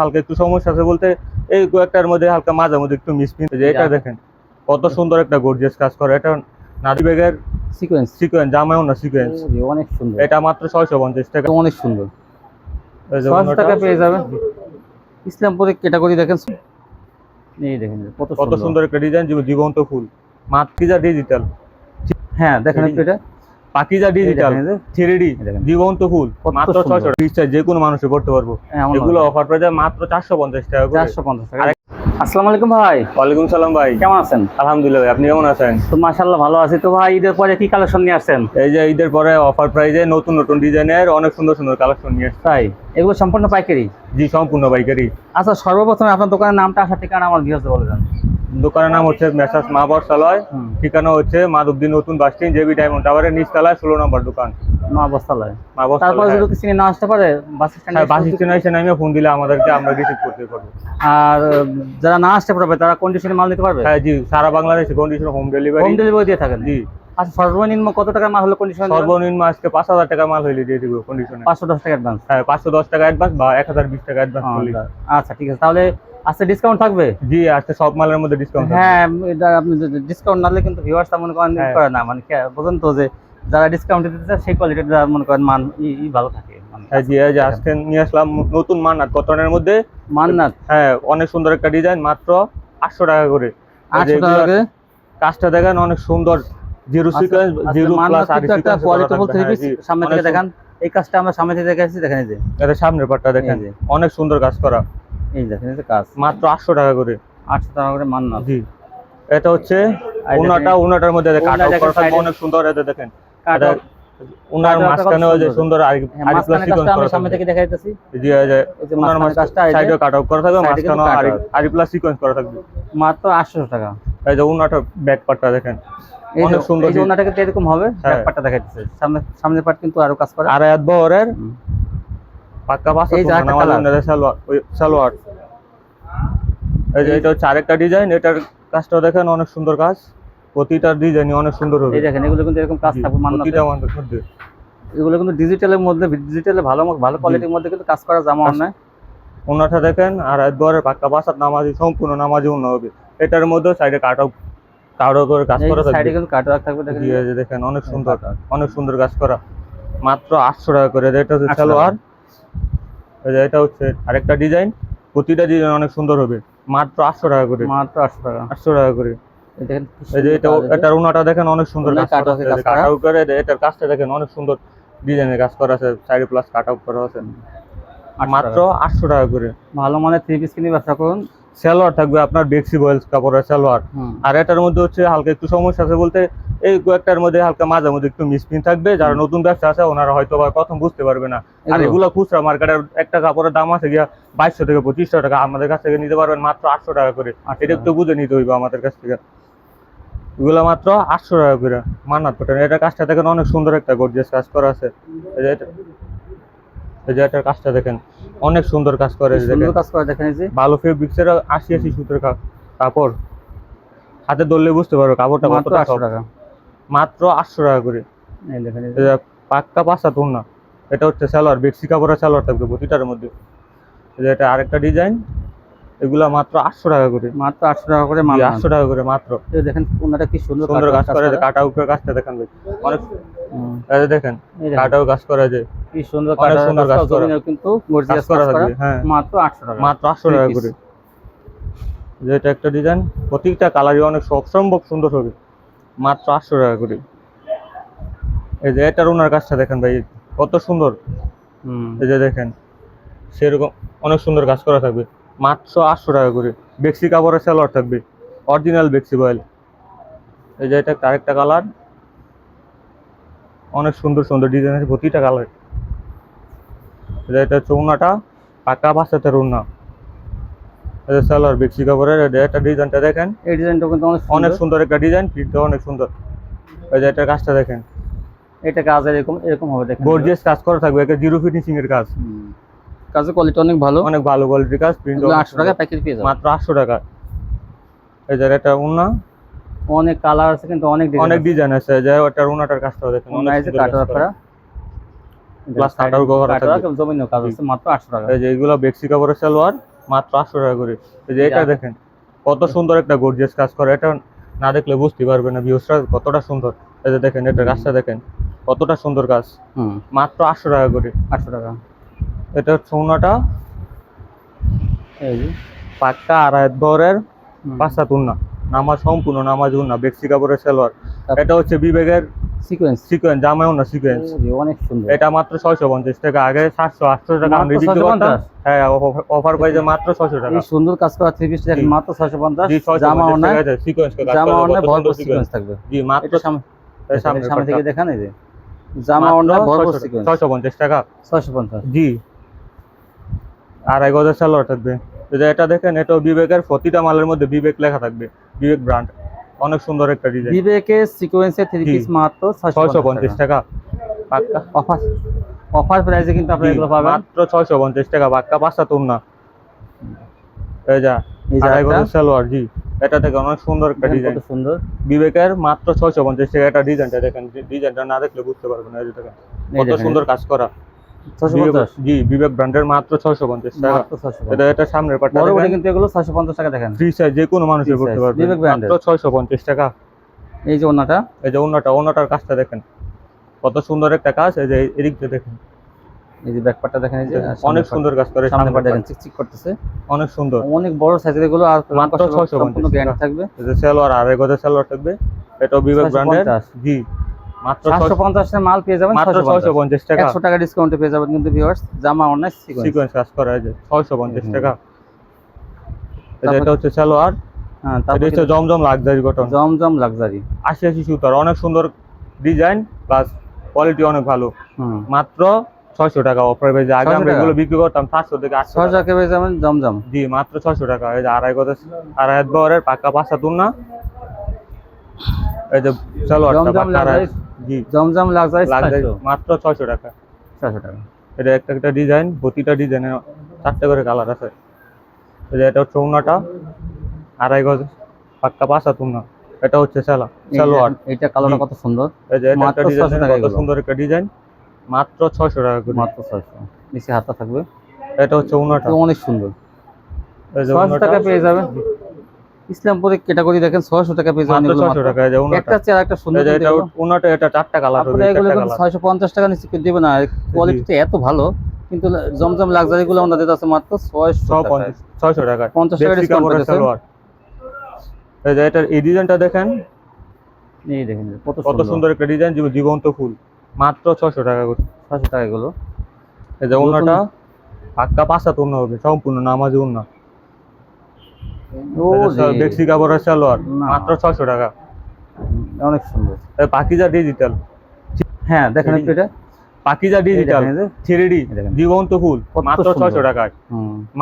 হালকা একটু সমস্যা আছে বলতে এই কয়েকটার মধ্যে হালকা মাঝে মধ্যে একটু মিসপিন যে এটা দেখেন কত সুন্দর একটা গর্জিয়াস কাজ করে। এটা নাদি ব্যাগের সিকোয়েন্স সিকোয়েন্স জামাও না সিকোয়েন্স অনেক সুন্দর। এটা মাত্র ছয়শো পঞ্চাশ টাকা। অনেক সুন্দর। এই যে ছয়শো। টাকা পেয়ে যাবেন। ইসলামপুরে ক্যাটাগরি দেখেন। এই দেখেন কত সুন্দর। একটা ডিজাইন জীবন্ত ফুল। মাতৃজা ডিজিটাল হ্যাঁ দেখেন একটু এটা। পাকিজা ডিজিটাল জীবন্ত ফুল মাত্র। ছয়শো যে কোনো মানুষে করতে পারব। এগুলো অফার প্রাইস মাত্র চারশো পঞ্চাশ টাকা চারশো পঞ্চাশ টাকা। আসসালামু আলাইকুম ভাই। ওয়ালাইকুম সালাম ভাই। কেমন আছেন? আলহামদুলিল্লাহ ভাই, আপনি কেমন আছেন? তো মাশাআল্লাহ ভালো আছি। তো ভাই ঈদের পরে কি কালেকশন নিয়ে আসছেন? এই যে ঈদের পরে অফার প্রাইজে নতুন নতুন ডিজাইনের অনেক সুন্দর সুন্দর কালেকশন নিয়ে এসেছে। তাই এগুলো সম্পূর্ণ পাইকারি? জি সম্পূর্ণ পাইকারি। আচ্ছা সর্বপ্রথমে আপনার দোকানের নামটা আসার ঠিকানা আমার ভিউতে বলে দেন। দোকানের নাম হচ্ছে মেসাস মা হুম। ঠিকানা হচ্ছে মাধবদী নতুন বাস স্ট্যান্ড জেবি ডায়মন্ড টাওয়ারের নিচতলায় ষোলো নম্বর দোকান। নয় বস্তালয় মা তারপরে যদি চিনি না আসতে পারে বাস স্ট্যান্ডে হ্যাঁ বাস স্ট্যান্ডে এসে নামে ফোন দিলে আমাদেরকে আমরা রিসিভ করতে পারব। আর যারা না আসতে পারবে তারা কন্ডিশনে মাল নিতে পারবে? হ্যাঁ জি সারা বাংলাদেশে condition home home delivery delivery দিয়ে থাকেন? জি। আচ্ছা সর্বনিম্ন কত টাকা মাল হলে কন্ডিশন সর্বনিম্ন আজকে পাঁচ হাজার টাকা মাল হইলে দিয়ে দিব কন্ডিশনে পাঁচশো দশ টাকা অ্যাডভান্স হ্যাঁ পাঁচশো দশ টাকা অ্যাডভান্স বা এক হাজার বিশ টাকা অ্যাডভান্স করলে আচ্ছা ঠিক আছে। তাহলে আজকে ডিসকাউন্ট থাকবে? জি আজকে সব মালের মধ্যে ডিসকাউন্ট হ্যাঁ এটা আপনি ডিসকাউন্ট নালে কিন্তু ভিউয়ার্স মনে করেন হ্যাঁ। করে না। মানে বোঝেন তো যে যারা ডিসকাউন্ট দিতে চায় সেই কোয়ালিটির যারা মনে করেন মান ই ভালো থাকে। মানে হ্যাঁ জি এই যে আজকে নিয়ে আসলাম নতুন মান্নাত। কটনের মধ্যে? মান্নাত? হ্যাঁ অনেক সুন্দর একটা ডিজাইন মাত্র আটশো টাকা করে। আটশো টাকা করে? কাজটা দেখেন অনেক সুন্দর। জিরো সিকোয়েন্স জিরো প্লাস আর বলতে হ্যাঁ, সামনে থেকে দেখান। এই কাজটা আমরা সামনে থেকে দেখাচ্ছি দেখেন এই যে। এটা সামনের পাটটা দেখেন। অনেক সুন্দর কাজ করা। এই দেখেন এই কাজ। মাত্র আটশো টাকা করে আটশো টাকা করে জি। এটা হচ্ছে মধ্যে। অনেক সুন্দর এটা দেখেন। মাঝখানে যে সুন্দর। আর হ্যাঁ, সামনে থেকে জি সাইডে কাট আউট করা থাকবে মাঝখানে আর আর প্লাস সিকোয়েন্স করা থাকবে। মাত্র আটশো টাকা। এই যে উনাটা ব্যাক পার্টটা দেখেন। অনেক সুন্দর ওনাটা কিন্তু এরকম হবে হ্যাঁ। ব্যাপারটা দেখাইতেছে। সামনে সামনের পার্ট কিন্তু আরও কাজ করে। আর এত বহরের। পাক্কা আরেকটা colour। সালোয়ার এই যে এটা হচ্ছে আরেকটা ডিজাইন এটার কাজটা দেখেন অনেক সুন্দর কাজ। প্রতিটা ডিজাইনই অনেক সুন্দর হবে। এই দেখেন এগুলো কিন্তু এরকম কাজ থাকবে প্রতিটা মধ্যে। এগুলো কিন্তু ডিজিটালের মধ্যে ডিজিটালে ভালো ভালো কোয়ালিটির মধ্যে কিন্তু কাজ করা জামা অন্যায় ওনাটা দেখেন আর একবারে পাক্কা বাসাত নামাজি সম্পূর্ণ নামাজি অন্য হবে। এটার মধ্যে সাইডে কাট আউট কারও করে কাজ করা সাইডে থাকবে। কিন্তু কাটওয়ার্ক থাকবে দেখেন। দেখেন অনেক সুন্দর অনেক সুন্দর কাজ করা। মাত্র আটশো টাকা করে এটা হচ্ছে সালোয়ার। এটা হচ্ছে আরেকটা ডিজাইন প্রতিটা ডিজাইন অনেক সুন্দর হবে। মাত্র আটশো টাকা করে। মাত্র আটশো টাকা। আটশো টাকা করে। এই যে এটা এটার উনাটা দেখেন অনেক সুন্দর করা এটার কাজটা দেখেন অনেক সুন্দর ডিজাইনের কাজ করা আছে। সাইড প্লাস কাট আউট করা আছে। মাত্র আটশো টাকা করে। ভালো মানে থ্রি পিস কিনে ব্যবসা করুন। সালোয়ার থাকবে আপনার বেক্সি বয়েলস কাপড়ের সালোয়ার। আর এটার মধ্যে হচ্ছে হালকা একটু সমস্যা আছে বলতে এই কয়েকটার মধ্যে হালকা মাঝে মধ্যে একটু মিসপিন থাকবে। যারা নতুন ব্যবসা আছে ওনারা হয়তো বা প্রথম বুঝতে পারবে না। আর এগুলো? খুচরা মার্কেটের একটা কাপড়ের দাম আছে গিয়া বাইশশো থেকে পঁচিশশো টাকা। আমাদের কাছ থেকে নিতে পারবেন মাত্র আটশো টাকা করে। 800 এটা একটু বুঝে নিতে হইবে আমাদের কাছ থেকে। এগুলো মাত্র আটশো টাকা করে। মান্নাত কটেন। এটা কাজটা দেখেন অনেক সুন্দর একটা গর্জিয়াস কাজ করা আছে। এই যে এটার কাজটা দেখেন অনেক সুন্দর কাজ করে সুন্দর কাজ করে দেখেন যে। ভালো ফেব্রিক্সের আশি আশি সুতের কা- কাপড়। হাতে ধরলে বুঝতে পারো কাপড়টা মাত্র কতটা আটশো soft। টাকা। মাত্র আটশো টাকা করে। এই দেখেন এই পাক্কা পাঁচটা তোর না এটা হচ্ছে সালোয়ার বেক্সি কাপড়ের সালোয়ার থাকবে প্রতিটার মধ্যে। এটা আরেকটা ডিজাইন এগুলা মাত্র আটশো টাকা করে। মাত্র আটশো টাকা করে আটশো টাকা করে মাত্র। দেখেন ওনাটা কি সুন্দর সুন্দর কাজ কাজ করে কাটা উপরে কাজটা দেখেন ভাই। অনেক দেখেন কাটাও কাজ করা যায় কি সুন্দর কাজ সুন্দর কাজ করা। কিন্তু গর্জিয়াস করা কাজ হ্যাঁ। মাত্র আটশো টাকা। মাত্র আটশো টাকা করে। যে এটা একটা ডিজাইন প্রত্যেকটা কালারই অনেক সব সম্ভব সুন্দর হবে। মাত্র আটশো টাকা করে। এই যে এটার ওনার কাজটা দেখেন ভাই কত সুন্দর। হুম। এই যে দেখেন সেরকম অনেক সুন্দর কাজ করা থাকবে। মাত্র আটশো টাকা করে। বেক্সি কাপড়ের সালোয়ার থাকবে। অরিজিনাল বেক্সি বয়েল। এই যে এটা আরেকটা কালার। অনেক সুন্দর সুন্দর ডিজাইন আছে প্রতিটা কালার। এটা হচ্ছে উন্নাটা পাকা বাসাতের উন্না। এই যে সালোয়ার বেক্সি কাপড়ের এটা ডিজাইনটা দেখেন। এই ডিজাইনটা কিন্তু অনেক সুন্দর। একটা ডিজাইন প্রিন্টটা অনেক সুন্দর। এই যে এটার কাজটা দেখেন। এটা কাজ এরকম এরকম হবে দেখেন। গর্জিয়াস কাজ করা থাকবে একটা জিরো ফিনিশিং এর কাজ। কাজের কোয়ালিটি অনেক ভালো। অনেক ভালো কোয়ালিটির কাজ প্রিন্ট এগুলো আটশো টাকা প্যাকেট পেয়ে যাবেন মাত্র আটশো টাকা। এই যে এটা উন্না। অনেক কালার আছে কিন্তু অনেক ডিজাইন অনেক ডিজাইন আছে। যে ওটার উনাটার কাজটা দেখেন অনেক অনেক সুন্দর কাট কাজ ওয়ার্ক করা। করা প্লাস কাটার কভার থাকবে। জমিনও কাজ আছে মাত্র আটশো টাকা। এই যে এগুলো বেক্সি কাপড়ের সালোয়ার মাত্র আটশো টাকা করে। এই যে এটা দেখেন কত সুন্দর একটা গর্জিয়াস কাজ করে। এটা না দেখলে বুঝতে পারবে না ভিউসটা কতটা সুন্দর। এই যে দেখেন এটা কাজটা দেখেন কতটা সুন্দর কাজ। হুম। মাত্র আটশো টাকা করে। আটশো টাকা। এটা ছৌনাটা এই যে পাক্কা আড়াইত হুম। পাঁচটা তুলনা। নামাজ সম্পূর্ণ নামাজ উন্না বেক্সি কাপড়ের সালোয়ার। এটা হচ্ছে বিবেকের সিকোয়েন্স সিকোয়েন্স জামাই উন্না সিকোয়েন্স অনেক সুন্দর। এটা মাত্র ছয়শো পঞ্চাশ টাকা আগে সাতশো আটশো টাকা আমরা মাত্র বিক্রি করতাম। হ্যাঁ অফার প্রাইসে মাত্র ছয়শো টাকা। এই সুন্দর কাজ করা থ্রি পিস দেখেন মাত্র ছয়শো পঞ্চাশ জি ছয়শো জামা পঞ্চাশ অন্যায় সিকোয়েন্স জামা অন্যায় ভরপুর সিকোয়েন্স থাকবে। জি মাত্র সামনে সামনে সামনে থেকে দেখান এই যে। জামা ভরপুর সিকোয়েন্স ছয়শো পঞ্চাশ টাকা। ছয়শো পঞ্চাশ। জি। আড়াই গজের সালোয়ার থাকবে। যদি এটা দেখেন এটাও বিবেকের প্রতিটা মালের মধ্যে বিবেক লেখা থাকবে। বিবেক ব্র্যান্ড অনেক সুন্দর একটা ডিজাইন বিবেকের সিকোয়েন্সের থ্রি পিস মাত্র ছয়শো পঞ্চাশ টাকা। পাক্কা। অফার অফার প্রাইসে কিন্তু আপনারা এগুলো পাবেন। মাত্র ছয়শো পঞ্চাশ টাকা। পাক্কা পাঁচটা তুম না এই যা। এই সালোয়ার জি। এটা থেকে অনেক সুন্দর একটা ডিজাইন কত সুন্দর। বিবেকের মাত্র ছয়শো পঞ্চাশ টাকা একটা ডিজাইনটা দেখেন। ডিজাইনটা না দেখলে বুঝতে পারবেন না এই দেখেন। কত সুন্দর কাজ করা। জি বিবেক ব্র্যান্ডের মাত্র টাকা। এটা এটা সামনের পাটটা বড় বড় কিন্তু এগুলো ছয়শো পঞ্চাশ টাকা দেখেন। ফ্রি সাইজ যে কোনো মানুষের করতে পারবে। বিবেক মাত্র পঞ্চাশ টাকা। এই যে ওনাটা। এই যে অন্যটা অন্যটার কাজটা দেখেন। কত সুন্দর একটা কাজ। এই যে এদিক দিয়ে দেখেন। এই যে ব্যাকপার্টটা দেখেন অনেক সুন্দর কাজ করে পাট দেখেন চিকচিক করতেছে। অনেক সুন্দর। অনেক বড় সাইজের এগুলো আর মাত্র 650 থাকবে। এই যে সালোয়ার আড়াই গজের সালোয়ার থাকবে। এটাও বিবেক ব্র্যান্ডের জি। মাত্র সাতশো পঞ্চাশের মাল পেয়ে যাবেন মাত্র ছয়শো পঞ্চাশ। টাকা। একশো টাকা ডিসকাউন্টে পেয়ে যাবেন কিন্তু ভিউয়ার্স জামা অনলাইন সিকোয়েন্স সিকোয়েন্স কাজ করা আছে ছয়শো পঞ্চাশ হুম। টাকা। এই এটা হচ্ছে সালোয়ার। হ্যাঁ তারপর হচ্ছে Zamzam luxury cotton Zamzam luxury আশি আশি সুতার অনেক সুন্দর ডিজাইন প্লাস কোয়ালিটি অনেক ভালো। মাত্র ছয়শো টাকা অফার পেয়েছে আগে আমরা এগুলো বিক্রি করতাম সাতশো থেকে আটশো ছয় টাকা। পেয়ে যাবেন জমজম। জি মাত্র ছয়শো টাকা। এই যে আড়াই গজ আড়াই হাত বহরের পাক্কা পাঁচটা তুলনা। এই যে পাক্কা জি। জমজম লাক্সারি মাত্র ছয়শো টাকা। ছয়শো টাকা। এটা একটা একটা ডিজাইন প্রতিটা ডিজাইনের চারটে করে কালার আছে। এই যে এটা হচ্ছে উন্নাটা আড়াই গজ পাক্কা পাঁচটা তুলনা। এটা হচ্ছে যে সালোয়ার। এইটা কালারটা কত সুন্দর? এই যে এটা একটা ডিজাইন কত সুন্দর একটা ডিজাইন। মাত্র ছয়শো টাকা করে। মাত্র ছয়শো। নিচে হাতটা থাকবে। এটা হচ্ছে উন্নাটা তো অনেক সুন্দর। ছয়শো টাকা পেয়ে যাবেন। ইসলামপুরে ক্যাটাগরি দেখেন ছয়শো টাকা পেয়ে যাবেন ছয়শো টাকা একটা চেয়ার একটা সুন্দর কিন্তু এটা চারটা কালার হবে ছয়শো পঞ্চাশ টাকা নিচে দেবেন না। কোয়ালিটিটা এত ভালো কিন্তু জমজম লাক্সারি গুলো আমাদের আছে মাত্র ছয়শো ছয়শো টাকা। পঞ্চাশ টাকা ডিসকাউন্ট এই যে এটার এই ডিজাইনটা দেখেন। এই দেখেন কত সুন্দর। একটা ডিজাইন জীবন্ত ফুল। মাত্র ছশো টাকা ছয়শো টাকা এগুলো। এই যে উন্নাটা পাক্কা পাঁচটা তুলনা হবে সম্পূর্ণ নামাজি ও রে, কাপড়ের সালোয়ার মাত্র ছয়শো টাকা। অনেক সুন্দর। পাকিজা ডিজিটাল। হ্যাঁ দেখেন একটু এটা। পাকিজা ডিজিটাল থ্রি ডি জীবন্ত ফুল মাত্র ছয়শো টাকায়।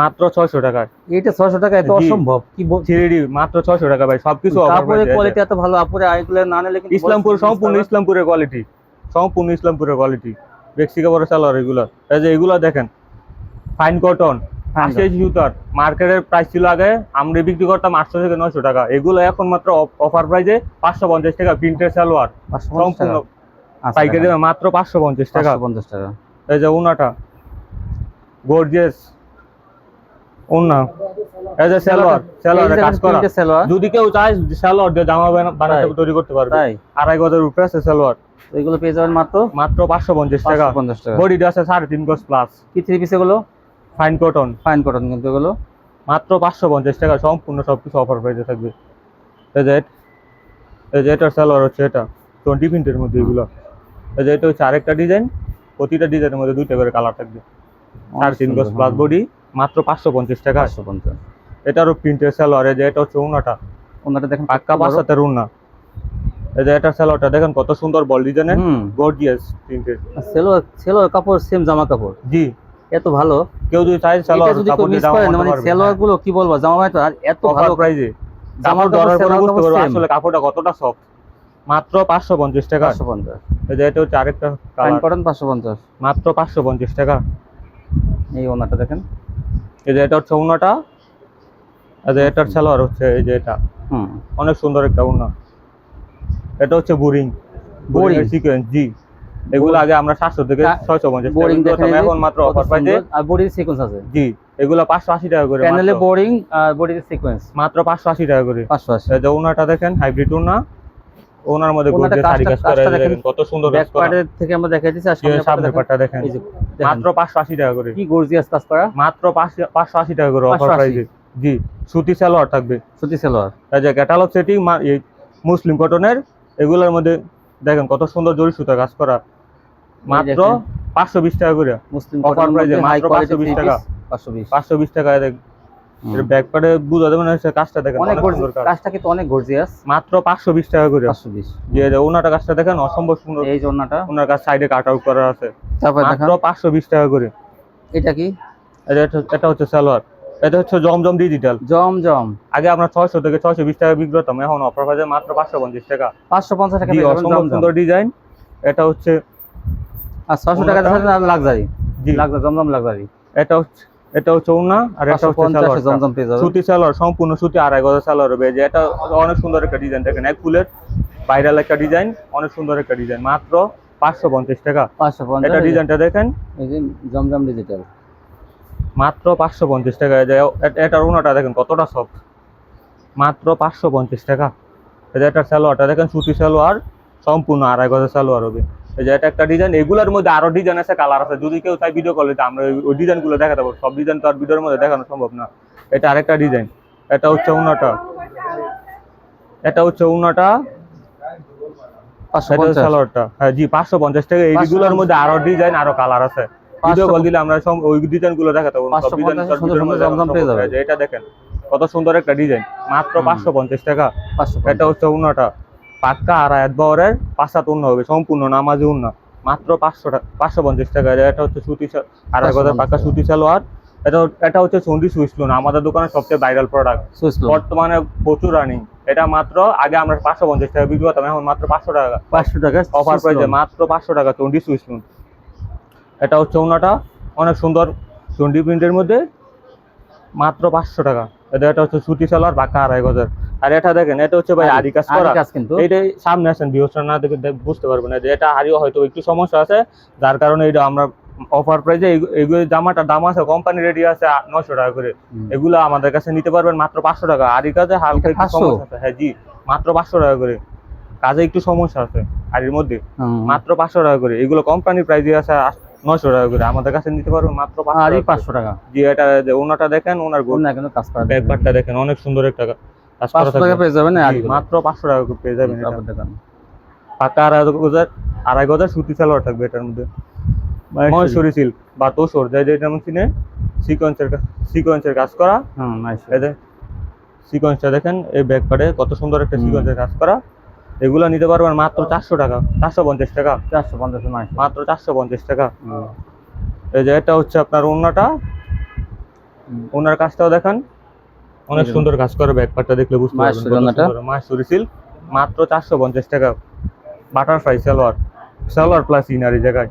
মাত্র ছয়শো টাকায়। এইটা ছয়শো টাকা এত অসম্ভব। কি থ্রি ডি মাত্র ছয়শো টাকা ভাই সবকিছু কাপড়ের কোয়ালিটি এত ভালো আপুরে আইগুলো না নিলে ইসলামপুর সম্পূর্ণ ইসলামপুরের কোয়ালিটি সম্পূর্ণ ইসলামপুরের কোয়ালিটি বেক্সি কাপড়ের সালোয়ার এগুলো। এই যে এগুলো দেখেন ফাইন কটন Fine আশি আশি মার্কেটের প্রাইস ছিল আগে আমরা বিক্রি করতাম আটশো থেকে নয়শো টাকা। এগুলো এখন মাত্র অফার প্রাইসে পাঁচশো পঞ্চাশ টাকা প্রিন্টের সালোয়ার সম্পূর্ণ আচ্ছা, পাইকারি মাত্র পাঁচশো পঞ্চাশ টাকা। পঞ্চাশ টাকা। এই যে উনাটা। গর্জিয়াস উন্না এই যে সালোয়ার সালোয়ারে কাজ করা। যদি কেউ চায় সালোয়ার দিয়ে জামা বানা- বানাতে তৈরি করতে পারবে। আড়াই গজের উপরে আছে সালোয়ার এগুলো পেয়ে যাবেন মাত্র মাত্র পাঁচশো পঞ্চাশ টাকা। পঞ্চাশ টাকা। বডিটা আছে সাড়ে তিন গজ প্লাস কি থ্রি পিস এগুলো? ফাইন কটন ফাইন কটন কিন্তু এগুলো। মাত্র পাঁচশো পঞ্চাশ টাকা সম্পূর্ণ সবকিছু অফার প্রাইসে থাকবে। এই যে এই যে এটার হচ্ছে এটা টোয়েন্টি প্রিন্টের মধ্যে এগুলো। এই যে এটা হচ্ছে আরেকটা ডিজাইন প্রতিটা ডিজাইনের মধ্যে দুইটা করে কালার থাকবে। সাড়ে তিন গজ প্লাস বডি মাত্র পাঁচশো পঞ্চাশ টাকা। পাঁচশো পঞ্চাশ। এটারও প্রিন্টের সালোয়ার এই যে এটা হচ্ছে উনাটা ওনাটা দেখেন পাক্কা পাঁচ হাতের উন্না এই যে এটার সালোয়ারটা দেখেন কত সুন্দর বল ডিজাইনের গর্জিয়াস সেলোয়ার সেলোয়ার কাপড় সেম জামা কাপড়। জি। এত ভালো। কেউ যদি চায় এটা সালোয়ার কাপড় দিয়ে বানাতে মানে সেলোয়ারগুলো কি বলব জামা আর এত ভালো কাপড়। পরে বুঝতে পারবে আসলে কাপড়টা কতটা সফট মাত্র পাঁচশো পঞ্চাশ টাকা। পাঁচশো পঞ্চাশ। এই যে এটা হচ্ছে আরেকটা কালার কটন পাঁচশো পঞ্চাশ। মাত্র পাঁচশো পঞ্চাশ টাকা। এই ওনাটা দেখেন। এই যে এটা হচ্ছে উন্নাটা এই যে এটার সালোয়ার হচ্ছে এই যে এটা। হুম। অনেক সুন্দর একটা উন্না এটা হচ্ছে বোরিং। বোরিং? সিকোয়েন্স জি। এগুলো আগে আমরা সাতশো থেকে কা- ছয়শো পঞ্চাশ। টাকা বোরিং বিক্রি দেখেন এখন মাত্র অফার প্রাইসে আর বডির সিকোয়েন্স আছে। জি এগুলো পাঁচশো আশি টাকা করে প্যানেলে বোরিং আর বোরিং সিকোয়েন্স মাত্র পাঁচশো আশি টাকা করে। পাঁচশো আশি। এই যে ওনাটা দেখেন হাইব্রিড ওনা। ওনার মধ্যে আরি কাজটা- কাজ করা দেখেন। কত সুন্দর ব্যাক কাজ করা। পার্টের থেকে আমরা দেখাই দিচ্ছি আর সামনের পাটটা দেখেন। মাত্র পাঁচশো আশি টাকা করে। কি গর্জিয়াস কাজ করা। মাত্র পাঁচশো- পাঁচশো আশি টাকা করে অফার 580 প্রাইসে। জি সুতি সালোয়ার থাকবে। সুতি সালোয়ার। এই যে ক্যাটালগ সেটিং মুসলিম কটনের এগুলোর মধ্যে দেখেন কত সুন্দর জরি সুতা কাজ করা। মাত্র পাঁচশো বিশ টাকা করে। এ মাত্র 520 টাকা। পাঁচশো বিশ। পাঁচশো বিশ বুঝা যাবে না সে কাজটা দেখেন অনেক অনেক সুন্দর কাজটা কিন্তু অনেক গর্জিয়াস। মাত্র পাঁচশো বিশ টাকা করে। পাঁচশো বিশ। যে যে ওনাটা কাজটা দেখেন অসম্ভব সুন্দর। এই ওনার কাজ সাইডে কাট আউট করা আছে। তারপর দেখান। মাত্র পাঁচশো বিশ টাকা করে। এটা কি? এটা হচ্ছে সালোয়ার। এটা হচ্ছে জমজম ডিজিটাল জম জম আগে আমরা ছয়শো থেকে ছয়শো বিশ টাকা বিক্রি করতাম এখন অফার পাইছে মাত্র পাঁচশো পঞ্চাশ টাকা। পাঁচশো পঞ্চাশ টাকা জি অসম্ভব সুন্দর ডিজাইন এটা হচ্ছে আর ছশো টাকা লাক্সারি জি। লাক্সারি জমজম লাক্সারি এটা হচ্ছে এটা হচ্ছে ওনা আর এটা হচ্ছে সালোয়ার জমজম পেয়ে যাবেন সুতি সালোয়ার সম্পূর্ণ সুতি আড়াই গজা সালোয়ার হবে। যে এটা অনেক সুন্দর একটা ডিজাইন দেখেন এক ফুলের ভাইরাল একটা ডিজাইন অনেক সুন্দর একটা ডিজাইন মাত্র পাঁচশো পঞ্চাশ টাকা। পাঁচশো পঞ্চাশ এটা ডিজাইনটা দেখেন। এই যে জমজম ডিজিটাল মাত্র পাঁচশো পঞ্চাশ টাকা। এটার ওনাটা দেখেন কতটা সফট মাত্র পাঁচশো পঞ্চাশ টাকা। এই যে এটার সালোয়ারটা দেখেন সুতি সালোয়ার সম্পূর্ণ আড়াই গজা সালোয়ার হবে। এই যে এটা একটা ডিজাইন এগুলোর মধ্যে আরও ডিজাইন আছে কালার আছে। যদি কেউ চাই ভিডিও কলে আমরা ওই- ডিজাইনগুলো দেখাতে পারব। সব ডিজাইন তো আর ভিডিওর মধ্যে দেখানো সম্ভব না। এটা আরেকটা ডিজাইন এটা হচ্ছে উনাটা এটা হচ্ছে উনাটা সালোয়ারটা। হ্যাঁ জি পাঁচশো পঞ্চাশ টাকা। এইগুলোর মধ্যে আরও ডিজাইন আরও কালার আছে। ভিডিও কল দিলে আমরা সব ওই দেখাতে পারব সব ডিজাইন পেয়ে। এটা দেখেন কত সুন্দর একটা ডিজাইন মাত্র হুম। পাঁচশো পঞ্চাশ টাকা। পাঁচশো এটা হচ্ছে উন্নাটা। পাক্কা আর পাঁচাত উন্ন হবে সম্পূর্ণ নামাজি উন্না। মাত্র পাঁচশো টাকা পাঁচশো পঞ্চাশ টাকা এটা হচ্ছে সুতি আর এক 550 পাক্কা সুতি সালোয়ার। এটা এটা হচ্ছে সন্ধি সুইচ লোন আমাদের দোকানের সবচেয়ে ভাইরাল প্রোডাক্ট বর্তমানে প্রচুর রানিং এটা মাত্র আগে আমরা পাঁচশো পঞ্চাশ টাকা বিক্রি করতাম এখন মাত্র পাঁচশো টাকা। পাঁচশো টাকা অফার প্রাইসে মাত্র পাঁচশো টাকা চন্ডি সুইচ লোন এটা হচ্ছে ওনাটা। অনেক সুন্দর চন্ডি প্রিন্টের মধ্যে। মাত্র পাঁচশো টাকা। এটা এটা হচ্ছে সুতি সালোয়ার বাঁকা আড়াই গজার। আর এটা দেখেন এটা হচ্ছে ভাই আরি কাজ করা। কিন্তু। এইটাই সামনে আসেন ভিউসটা না দেখে বুঝতে পারবেন যে এটা হারিও হয়তো একটু সমস্যা আছে। যার কারণে এটা আমরা অফার প্রাইসে এগুলো জামাটার দাম আছে কোম্পানি রেডি আছে নশো টাকা করে। এগুলো আমাদের কাছে নিতে পারবেন মাত্র পাঁচশো টাকা। আরি কাজে হালকা একটু সমস্যা আছে। হ্যাঁ জি মাত্র পাঁচশো টাকা করে। কাজে একটু সমস্যা আছে আরির মধ্যে। মাত্র পাঁচশো টাকা করে। এগুলো কোম্পানি প্রাইসে আছে নশো টাকা করে। আমাদের কাছে নিতে পারবেন মাত্র আরই পাঁচশো টাকা। পাঁচশো জি এটা ওনাটা দেখেন ওনার অন্য কিন্তু কাজ করা ব্যাক দেখেন অনেক সুন্দর একটা কাজ করা পাঁচশো টাকা পেয়ে যাবেন মাত্র পাঁচশো টাকা করে পেয়ে যাবেন এটা। তারপর পাকা আড়াই গজার আড়াই গজার সুতি সালোয়ার থাকবে এটার মধ্যে। মহেশ্বরী। সিল্ক বা তোষর যাই যেটা আমি চিনে সিকোয়েন্সের সিকোয়েন্সের কাজ করা। হুম নাইস সিকোয়েন্সটা দেখেন এই কত সুন্দর একটা। সিকোয়েন্সের কাজ করা। এগুলো নিতে পারবেন মাত্র চারশো টাকা চারশো পঞ্চাশ টাকা। চারশো পঞ্চাশ মাত্র চারশো পঞ্চাশ টাকা। এই যে এটা হচ্ছে আপনার ওনাটা ওনার কাজটাও দেখান অনেক সুন্দর কাজ করে ব্যাক পার্টটা দেখলে বুঝতে পারবেন। ওনাটা? সিল্ক। মাত্র চারশো পঞ্চাশ টাকা। Butterfly salwar. Salwar plus inner জায়গায়।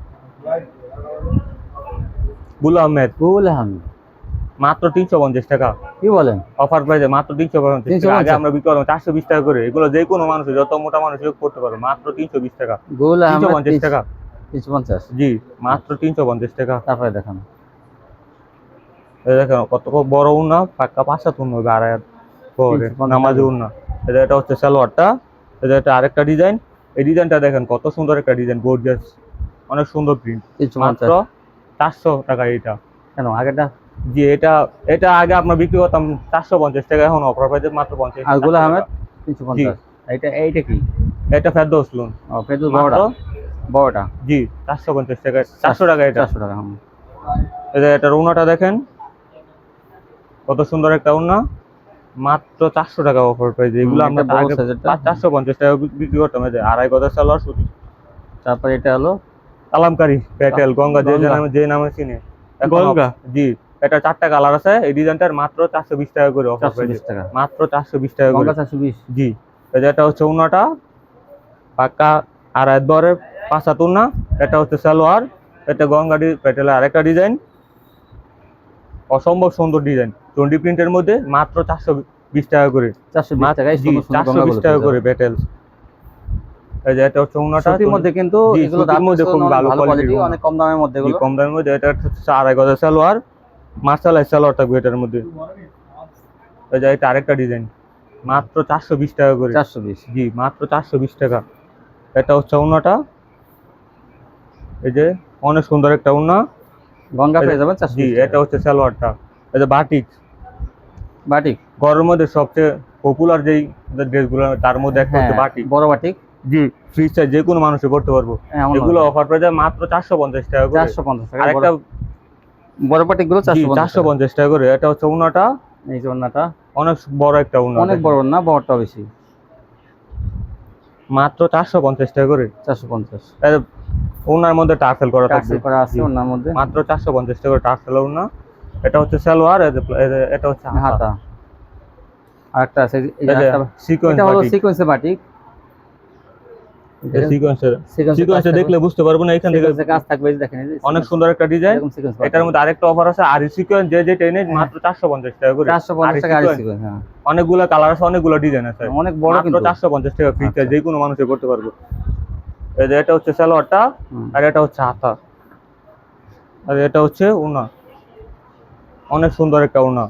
বুল আহমেদ। গুগল হাম মাত্র তিনশো পঞ্চাশ টাকা। কি বলেন? অফার প্রাইসে মাত্র তিনশো পঞ্চাশ আগে আমরা বিক্রি করতাম চারশো বিশ টাকা করে। এগুলো যে কোনো মানুষ যত মোটা মানুষ হোক করতে মাত্র তিনশো বিশ টাকা। তিনশো পঞ্চাশ টাকা। তিনশো পঞ্চাশ। জি মাত্র তিনশো পঞ্চাশ টাকা। তারপরে দেখান। দেখেন কত বড় উন্না পাক্কা তুন হবে আড়াই নামাজি উন্না। এটা এটা হচ্ছে সালোয়ারটা। এটা এটা আরেকটা ডিজাইন। এই ডিজাইনটা দেখেন কত সুন্দর একটা ডিজাইন গোর্জিয়াস অনেক সুন্দর প্রিন্ট মাত্র চারশো টাকা এটা কেন আগেটা জি এটা এটা আগে আমরা বিক্রি করতাম চারশো পঞ্চাশ টাকা এখন অফার প্রাইসে মাত্র পঞ্চাশ আরগুলা 400 আহমেদ। তিনশো পঞ্চাশ। এইটা এইটা কি? এটা ফেরদৌস লোন ও ফেদুল বড়টা? বড়টা? জি চারশো পঞ্চাশ টাকা চারশো টাকা এটা। চারশো টাকা। এটা এটার উন্নাটা দেখেন কত সুন্দর একটা উন্না মাত্র চারশো টাকা অফার প্রাইসে এগুলো আমরা আগে। চারশো পঞ্চাশ টাকা বিক্রি করতাম। এই যে আড়াই গজার সালোয়ার সুতি তারপরে এটা হলো? কালামকারি প্যাটেল গঙ্গা যে নামে যে নামে চিনে। গঙ্গা? জি। এটা চারটা কালার আছে। এই ডিজাইনটার মাত্র চারশো বিশ টাকা করে অফার টাকা। মাত্র চারশো বিশ টাকা করে। চারশো বিশ। জি। এটা হচ্ছে উন্নাটা। পাক্কা আর একবারের পাঁচা তুন্না এটা হচ্ছে সালোয়ার। এটা গঙ্গাডি প্যাটেলের আরেকটা ডিজাইন অসম্ভব সুন্দর ডিজাইন টোয়েন্টি প্রিন্টের মধ্যে মাত্র চারশো বিশ টাকা করে। চারশো চারশো বিশ টাকা করে। প্যাটেল এটা হচ্ছে মধ্যে কিন্তু এগুলো দাম মধ্যে খুব ভালো ভালো কোয়ালিটি অনেক কম দামের মধ্যে কম দামের মধ্যে। এটা হচ্ছে আড়াই গজা সালোয়ার। মার্শালাই সালোয়ার থাকবে এটার মধ্যে। এটা আরেকটা ডিজাইন। মাত্র চারশো বিশ টাকা করে। চারশো বিশ। জি মাত্র চারশো বিশ টাকা। এটা হচ্ছে উন্নাটা এই যে অনেক সুন্দর একটা উন্না গঙ্গা পেয়ে যাবেন জি এটা হচ্ছে সালোয়ারটা। এই যে বাটিক। বাটিক। গরমের মধ্যে সবচেয়ে পপুলার যেই ড্রেসগুলো তার মধ্যে একটা হচ্ছে হ্যাঁ বাটিক। বড় বাটিক। জি ফ্রি সাইজ যে কোনো মানুষে করতে পারব। এগুলো অফার প্রাইসে মাত্র চারশো পঞ্চাশ টাকা করে। চারশো পঞ্চাশ টাকা আরেকটা বড়- বড়গুলো চারশো পঞ্চাশ টাকা করে। এটা হচ্ছে উন্নাটা এই যে ওড়নাটা অনেক বড় একটা উন্না অনেক বড় না বড়টা বেশি। মাত্র চারশো পঞ্চাশ টাকা করে। চারশো পঞ্চাশ। উন্নার মধ্যে টার্সেল করা থাকবে। করা আছে ওনার মধ্যে। মাত্র চারশো পঞ্চাশ টাকা করে টার্সেল উন্না এটা হচ্ছে সালোয়ার এটা হচ্ছে হাতা। আরেকটা আছে সিকোয়েন্স এটা হলো সিকোয়েন্সের বাটিক দেখলে বুঝতে পারব না এখান থেকে কাজ থাকবে দেখেন অনেক সুন্দর একটা ডিজাইন এটার মধ্যে আরেকটা অফার আছে আর সিকোয়েন্স যে যে টেনে মাত্র টাকা করে। আর সিকোয়েন্স হ্যাঁ। অনেকগুলো কালার আছে অনেকগুলো ডিজাইন আছে। অনেক বড় কিন্তু। টাকা আচ্ছা। যে কোনো মানুষে করতে পারব। এই যে এটা হচ্ছে সালোয়ারটা আর এটা হচ্ছে হাতা। আর এটা হচ্ছে উনা। অনেক সুন্দর একটা উনা।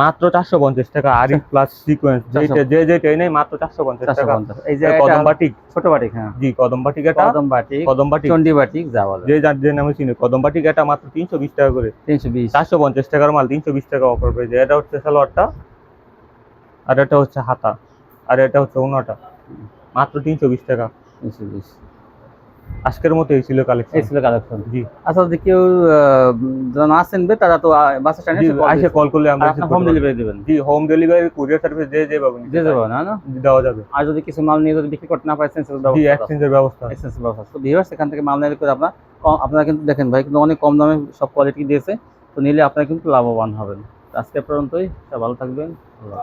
মাত্র চারশো পঞ্চাশ টাকা আরি প্লাস সিকোয়েন্স যে যে টেনে মাত্র চারশো পঞ্চাশ টাকা। এই যে কদম বাটিক? ছোট বাটিক হ্যাঁ। জি কদম বাটিক এটা? কদম বাটিক কদম বাটিক? চন্ডি বাটিক যা বলে। যে যার যে নামে চিনি। কদম বাটিক এটা মাত্র তিনশো বিশ টাকা করে। তিনশো বিশ। চারশো পঞ্চাশ টাকার মাল তিনশো বিশ টাকা অফার পেয়েছে। এটা হচ্ছে সালোয়ারটা আর এটা হচ্ছে হাতা আর এটা হচ্ছে উনাটা মাত্র তিনশো বিশ টাকা। তিনশো বিশ। আজকের মতো এই ছিল কালেকশন এই ছিল কালেকশন জি। আচ্ছা যদি কেউ না চিনবে তারা তো বাস স্ট্যান্ডে জি আইসে কল করলে আমরা হোম ডেলিভারি দেবেন। জি হোম ডেলিভারি কুরিয়ার সার্ভিস যে যে পাবেন দিয়ে দেবো না না? দেওয়া যাবে। আর যদি কিছু মাল নিয়ে যদি বিক্রি করতে না পারে সেন্সের জি ব্যবস্থা আছে। এক্সচেঞ্জের ব্যবস্থা। এক্সচেঞ্জের ব্যবস্থা তো ভিউয়ার্স এখান থেকে মাল নিলে করে আপনার আপনারা কিন্তু দেখেন ভাই কিন্তু অনেক কম দামে সব কোয়ালিটি দিয়েছে। তো নিলে আপনারা কিন্তু লাভবান হবেন। আজকে পর্যন্তই। সব ভালো থাকবেন। আল্লাহ।